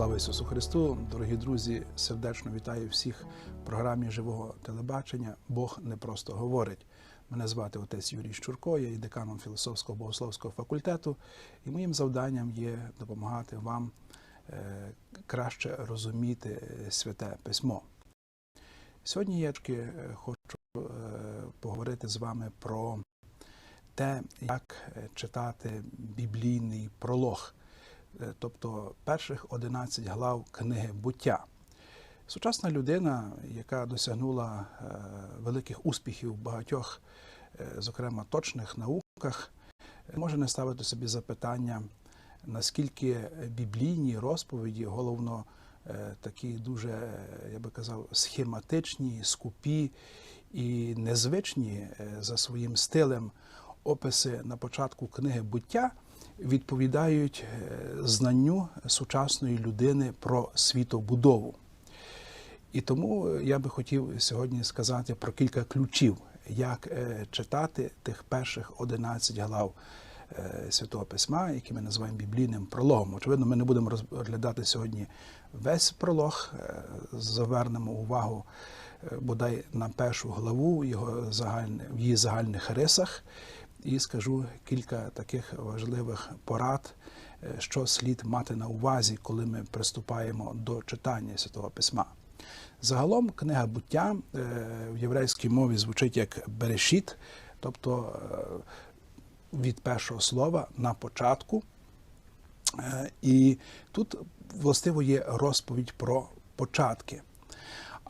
Слава Ісусу Христу! Дорогі друзі, сердечно вітаю всіх в програмі живого телебачення. Бог не просто говорить. Мене звати отець Юрій Щурко, я є деканом філософського богословського факультету, і моїм завданням є допомагати вам е, краще розуміти святе письмо. Сьогодні я е, хочу е, поговорити з вами про те, як е, читати біблійний пролог, е, тобто перших 11 глав книги буття. Сучасна людина, яка досягнула е, великих успіхів в багатьох, е, зокрема точних науках, е, може не ставити собі запитання, наскільки біблійні розповіді, головно е, такі дуже, е, я би казав, схематичні, скупі і незвичні е, за своїм стилем описи на початку книги буття відповідають е, знанню сучасної людини про світобудову. І тому я би хотів сьогодні сказати про кілька ключів, як е, читати тих перших 11 глав е, Святого Письма, які ми називаємо біблійним прологом. Очевидно, ми не будемо розглядати сьогодні весь пролог, е, завернемо увагу е, бодай на першу главу його загальне, в її загальних рисах, і скажу кілька таких важливих порад, е, що слід мати на увазі, коли ми приступаємо до читання Святого Письма. Загалом книга буття е, в єврейській мові звучить як берешіт, тобто е, від першого слова на початку. І тут властиво є розповідь про початки.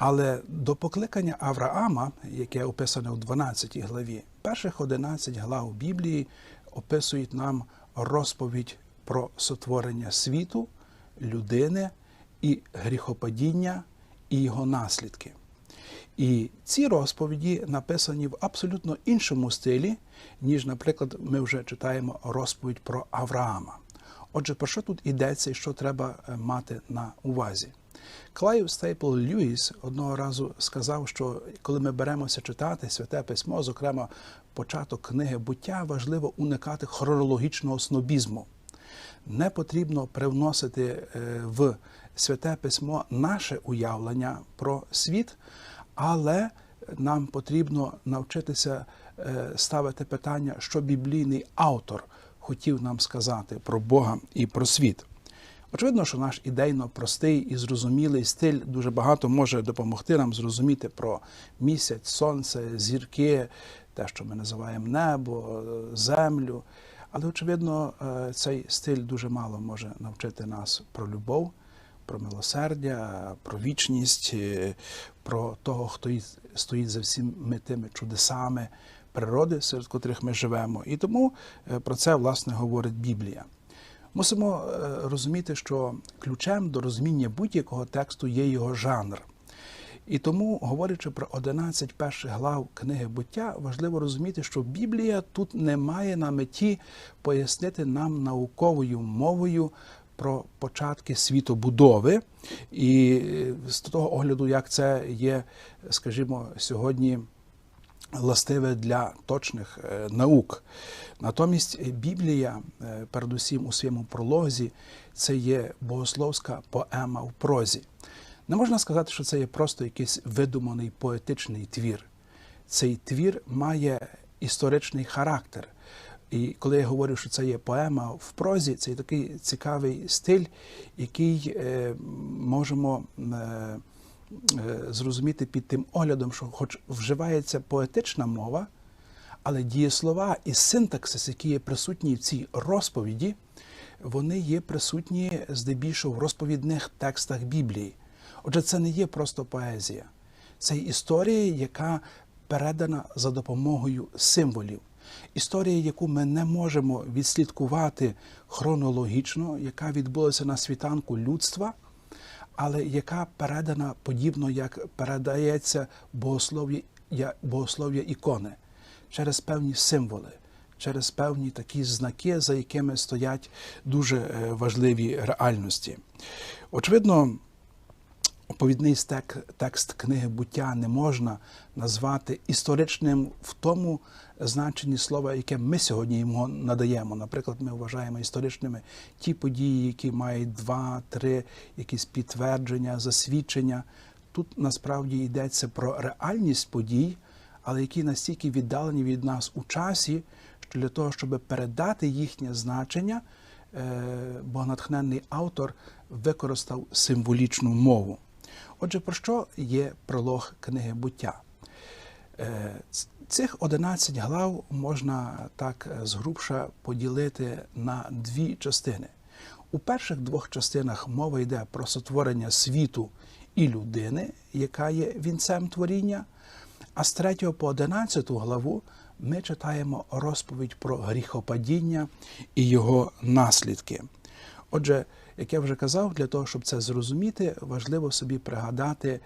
Але до покликання Авраама, яке описане у 12 главі, перших 11 глав Біблії описують нам розповідь про сотворення світу, людини і гріхопадіння і його наслідки. І ці розповіді написані в абсолютно іншому стилі, ніж, наприклад, ми вже читаємо розповідь про Авраама. Отже, про що тут йдеться і що треба е, мати на увазі? Клайв Стейпл Льюіс одного разу сказав, що коли ми беремося читати святе письмо, зокрема початок книги буття, важливо уникати хронологічного снобізму. Не потрібно привносити е, в святе письмо наше уявлення про світ, але нам потрібно навчитися е, ставити питання, що біблійний автор хотів нам сказати про Бога і про світ. Очевидно, що наш ідейно простий і зрозумілий стиль дуже багато може допомогти нам зрозуміти про місяць, сонце, зірки, те, що ми називаємо небо, землю. Але, очевидно, е, цей стиль дуже мало може навчити нас про любов, про милосердя, про вічність, е, про того, хто стоїть за всіми тими чудесами природи, серед котрих ми живемо. І тому е, про це власне говорить Біблія. Мусимо е, розуміти, що ключем до розуміння будь-якого тексту є його жанр. І тому, говорячи про 11 перших глав книги буття, важливо розуміти, що Біблія тут не має на меті пояснити нам науковою мовою про початки світобудови. І е, з того огляду, як це є, скажімо, сьогодні властиве для точних е, наук. Натомість Біблія, е, передусім у своєму прологі, це є богословська поема в прозі. Не можна сказати, що це є просто якийсь видуманий поетичний твір. Цей твір має історичний характер. І коли я говорю, що це є поема в прозі, це є такий цікавий стиль, який е, можемо зрозуміти під тим оглядом, що хоч вживається поетична мова, але дієслова і синтаксис, які є присутні в цій розповіді, вони є присутні здебільшого в розповідних текстах Біблії. Отже, це не є просто поезія, це історія, яка передана за допомогою символів. Історія, яку ми не можемо відслідкувати хронологічно, яка відбулася на світанку людства, але яка передана подібно, як передається богослов'я, богослов'я ікони через певні символи, через певні такі знаки, за якими стоять дуже е, важливі реальності. Очевидно, оповідний стек, текст книги буття не можна назвати історичним в тому значенні слова, яке ми сьогодні йому надаємо. Наприклад, ми вважаємо історичними ті події, які мають два, три якісь підтвердження, засвідчення. Тут насправді йдеться про реальність подій, але які настільки віддалені від нас у часі, що для того, щоб передати їхнє значення, е, богонатхненний автор використав символічну мову. Отже, про що є пролог книги буття? Е, Цих 11 глав можна так е, згрубша поділити на дві частини. У перших двох частинах мова йде про сотворення світу і людини, яка є вінцем творіння. А з 3 по 11 главу ми читаємо розповідь про гріхопадіння і його наслідки. Отже, як я вже казав, для того, щоб це зрозуміти, важливо собі пригадати,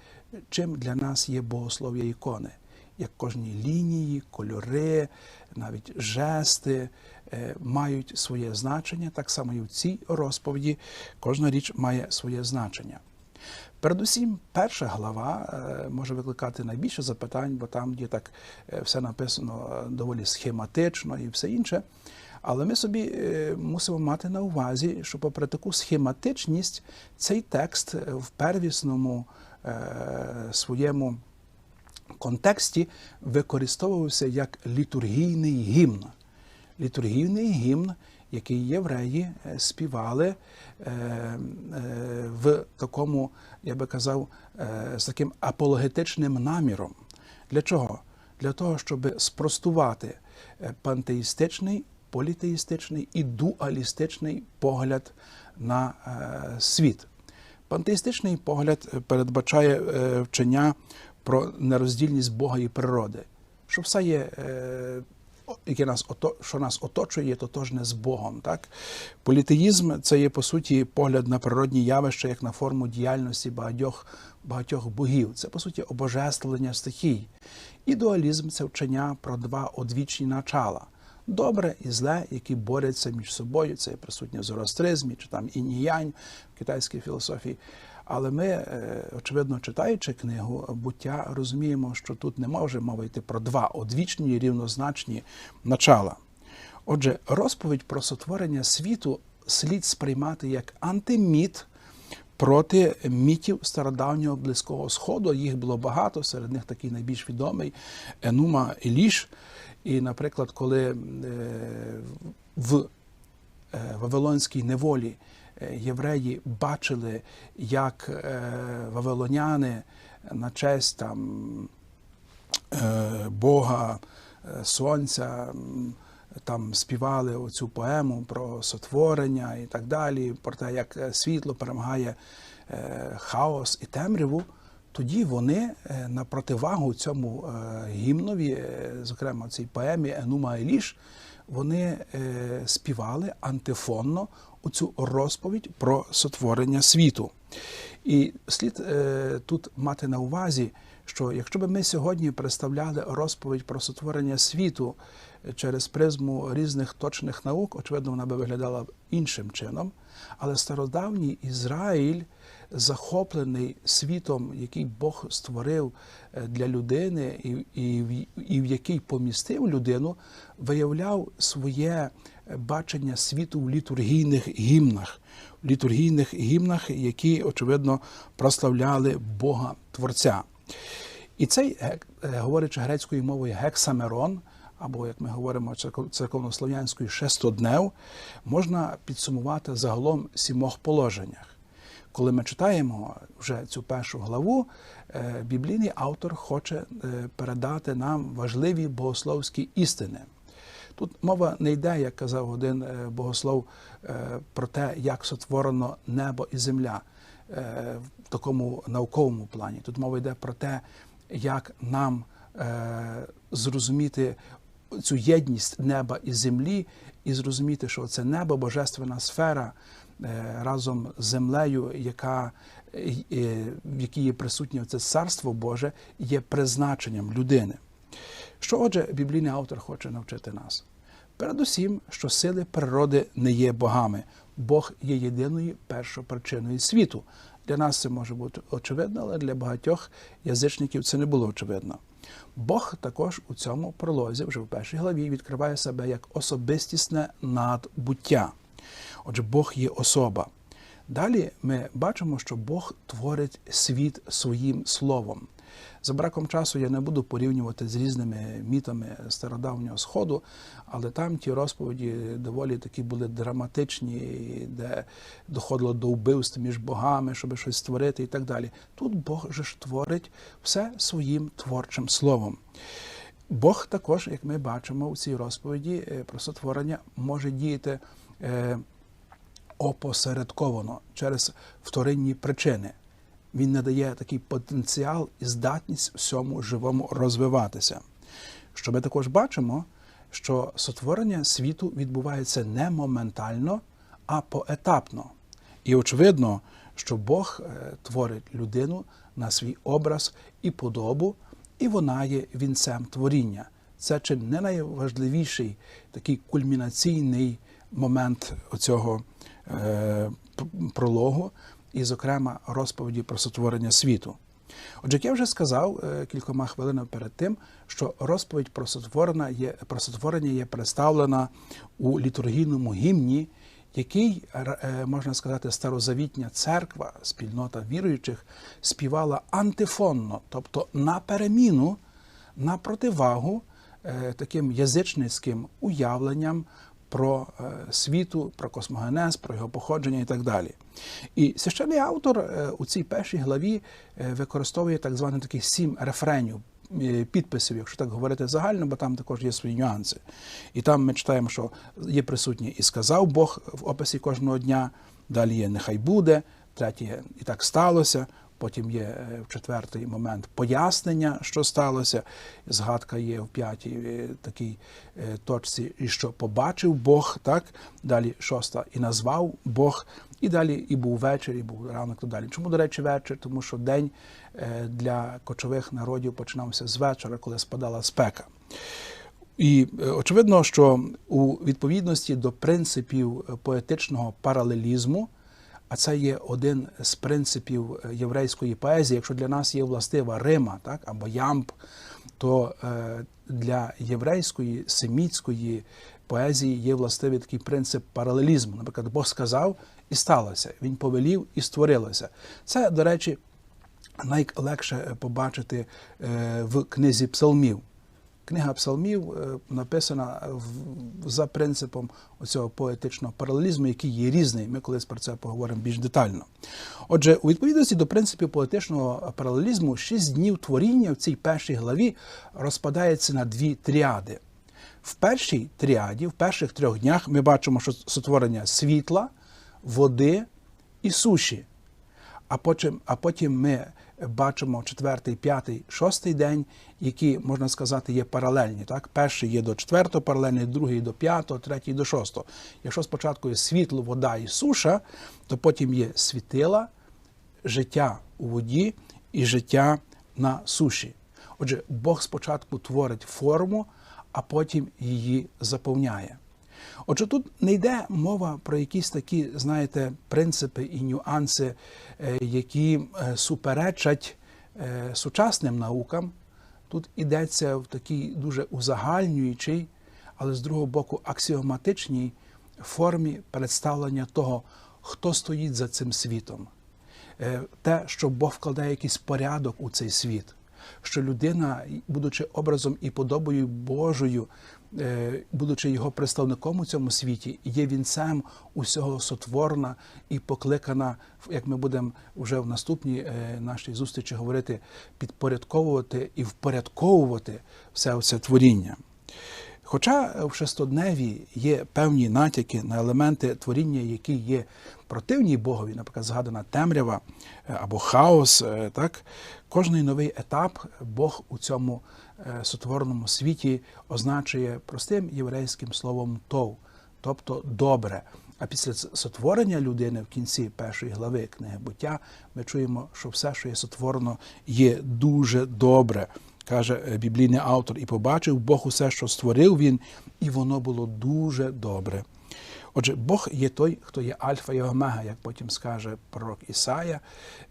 чим для нас є богослов'я ікони, як кожні лінії, кольори, навіть жести е, мають своє значення, так само і в цій розповіді кожна річ має своє значення. Передусім, перша глава е, може викликати найбільше запитань, бо там є так е, все написано доволі схематично і все інше. Але ми собі е, мусимо мати на увазі, що, попри таку схематичність, цей текст е, в первісному е, своєму контексті використовувався як літургійний гімн. Літургійний гімн, який євреї співали в такому, я би казав, з таким апологетичним наміром. Для чого? Для того, щоб спростувати пантеїстичний, політеїстичний і дуалістичний погляд на е, світ. Пантеїстичний погляд е, передбачає е, вчення про нероздільність Бога і природи, що все є, яке нас що нас оточує, є тотожне з Богом. Так? Політеїзм це є по суті погляд на природні явища як на форму діяльності багатьох, багатьох богів. Це по суті обожествлення стихій. І дуалізм це вчення про два одвічні начала. Добре і зле, які борються між собою, це присутнє в зороастризмі чи там інь-янь в китайській філософії. Але ми, е, очевидно, читаючи книгу буття, розуміємо, що тут не може мова йти про два одвічні рівнозначні начала. Отже, розповідь про сотворення світу слід сприймати як антиміт проти мітів стародавнього Близького Сходу. Їх було багато, серед них такий найбільш відомий Енума Еліш. І, наприклад, коли е, в е, Вавилонській неволі е, євреї бачили, як вавилоняни на честь там Бога, Сонця, там співали оцю поему про сотворення і так далі, про те, як е, світло перемагає е, хаос і темряву. Тоді вони е, на противагу цьому гімнові, зокрема цій поемі Енума Еліш, вони співали антифонно оцю розповідь про сотворення світу. І слід тут мати на увазі, що якщо б ми сьогодні представляли розповідь про сотворення світу е, через призму різних точних наук, очевидно, вона би виглядала іншим чином. Але стародавній Ізраїль, захоплений світом, який Бог створив е, для людини, і, і, і в який помістив людину, виявляв своє е, бачення світу в літургійних гімнах, літургійних гімнах, які, очевидно, прославляли Бога Творця. І цей, е, говорячи грецькою мовою, гексамерон, або, як ми говоримо церков- церковнослов'янською, шестоднев, можна підсумувати загалом сімох положеннях. Коли ми читаємо вже цю першу главу, е, біблійний автор хоче е, передати нам важливі богословські істини. Тут мова не йде, як казав один богослов, про те, як сотворено небо і земля в такому науковому плані. Тут мова йде про те, як нам е, зрозуміти цю єдність неба і землі, і зрозуміти, що це небо, божественна сфера е, разом з землею, яка, е, е, в якій є присутнє це царство Боже, є призначенням людини. Що, отже, біблійний автор хоче навчити нас? Передусім, що сили природи не є богами. Бог є єдиною першопричиною світу. Для нас це може бути очевидно, але для багатьох язичників це не було очевидно. Бог також у цьому пролозі, вже в першій главі, відкриває себе як особистісне надбуття. Отже, Бог є особа. Далі ми бачимо, що Бог творить світ своїм словом. За браком часу я не буду порівнювати з різними мітами стародавнього сходу, але там ті розповіді доволі такі були драматичні, де доходило до вбивств між богами, щоб щось створити і так далі. Тут Бог же ж творить все своїм творчим словом. Бог також, як ми бачимо у цій розповіді е, про сотворення, може діяти е, опосередковано через вторинні причини. Він надає такий потенціал і здатність всьому живому розвиватися. Що ми також бачимо, що сотворення світу відбувається не моментально, а поетапно. І очевидно, що Бог е, творить людину на свій образ і подобу, і вона є вінцем творіння. Це чи не найважливіший такий кульмінаційний момент цього е, прологу, і, зокрема, розповіді про сотворення світу. Отже, як я вже сказав е, кількома хвилинами перед тим, що розповідь про сотворення є, про сотворення є представлена у літургійному гімні, який, е, можна сказати, старозавітня церква, спільнота віруючих, співала антифонно, тобто на переміну, на противагу е, таким язичницьким уявленням про світу, про космогенез, про його походження і так далі. І священний автор е, у цій першій главі е, використовує так званий такий сім рефренів. Підписів, якщо так говорити загально, бо там також є свої нюанси. І там ми читаємо, що є присутнє і сказав Бог в описі кожного дня, далі є нехай буде, третє і так сталося, Потім є е, в четвертий момент пояснення, що сталося. Згадка є в п'ятій е, такій е, точці, і що побачив Бог. так? Далі шоста і назвав Бог, і далі і був вечір, і був ранок. і далі. Чому, до речі, вечір? Тому що день для кочових народів починався з вечора, коли спадала спека. І очевидно, що у відповідності до принципів поетичного паралелізму. А це є один з принципів е, єврейської поезії. Якщо для нас є властива Рима, так або ямб, то е, для єврейської семітської поезії є властивий такий принцип паралелізму. Наприклад, Бог сказав і сталося. Він повелів і створилося. Це, до речі, найлегше побачити е, в книзі псалмів. Книга псалмів е, написана за принципом цього поетичного паралелізму, який є різний. Ми колись про це поговоримо більш детально. Отже, у відповідності до принципів поетичного паралелізму, шість днів творіння в цій першій главі розпадається на дві тріади. В першій тріаді, в перших трьох днях, ми бачимо, що сотворення світла, води і суші. А потім, а потім ми бачимо четвертий, п'ятий, шостий день, які, можна сказати, є паралельні. Так? Перший є до четвертого паралельний, другий до п'ятого, третій до шостого. Якщо спочатку є світло, вода і суша, то потім є світила, життя у воді і життя на суші. Отже, Бог спочатку творить форму, а потім її заповняє. Отже, тут не йде мова про якісь такі, знаєте, принципи і нюанси, е, які е, суперечать е, сучасним наукам. Тут йдеться в такій дуже узагальнюючій, але з другого боку аксіоматичній формі представлення того, хто стоїть за цим світом. Те, що Бог вкладає якийсь порядок у цей світ, що людина, будучи образом і подобою Божою, будучи його представником у цьому світі, є вінцем усього сотворна і покликана, як ми будемо вже в наступній е, нашій зустрічі говорити, підпорядковувати і впорядковувати все це творіння. Хоча в шестодневі є певні натяки на елементи творіння, які є противні Богові, наприклад, згадана темрява е, або хаос, так кожний новий етап Бог у цьому Е, сотвореному світі означує простим єврейським словом тов, тобто добре. А після сотворення людини в кінці першої глави книги буття ми чуємо, що все, що є сотворено, є дуже добре, каже е, біблійний автор, і побачив Бог усе, що створив він, і воно було дуже добре. Отже, Бог є той, хто є Альфа і Омега, як потім скаже пророк Ісая,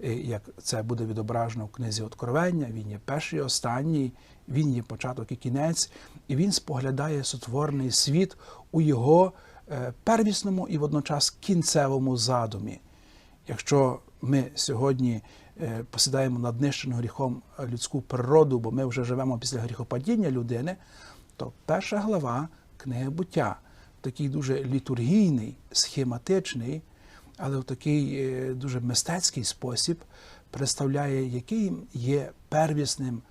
е, як це буде відображено в книзі Откровення. Він є перший і останній, він є початок і кінець, і він споглядає сотворений світ у його е, первісному і водночас кінцевому задумі. Якщо ми сьогодні посідаємо над нищену гріхом людську природу, бо ми вже живемо після гріхопадіння людини, то перша глава книги буття, такий дуже літургійний, схематичний, але в такий е, дуже мистецький спосіб представляє, який є первісним,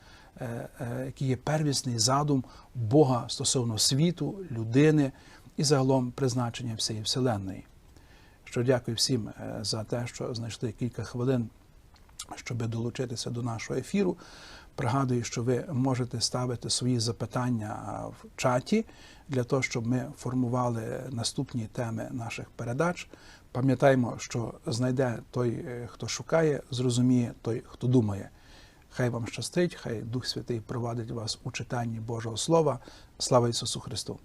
е, е, який є первісний задум Бога стосовно світу, людини і загалом призначення всієї вселенної. Що дякую всім е, за те, що знайшли кілька хвилин, щоб долучитися до нашого ефіру. Пригадую, що ви можете ставити свої запитання в чаті для того, щоб ми формували наступні теми наших передач. Пам'ятаємо, що знайде той, е, хто шукає, зрозуміє той, хто думає. Хай вам щастить, хай Дух Святий провадить вас у читанні Божого Слова. Слава Ісусу Христу!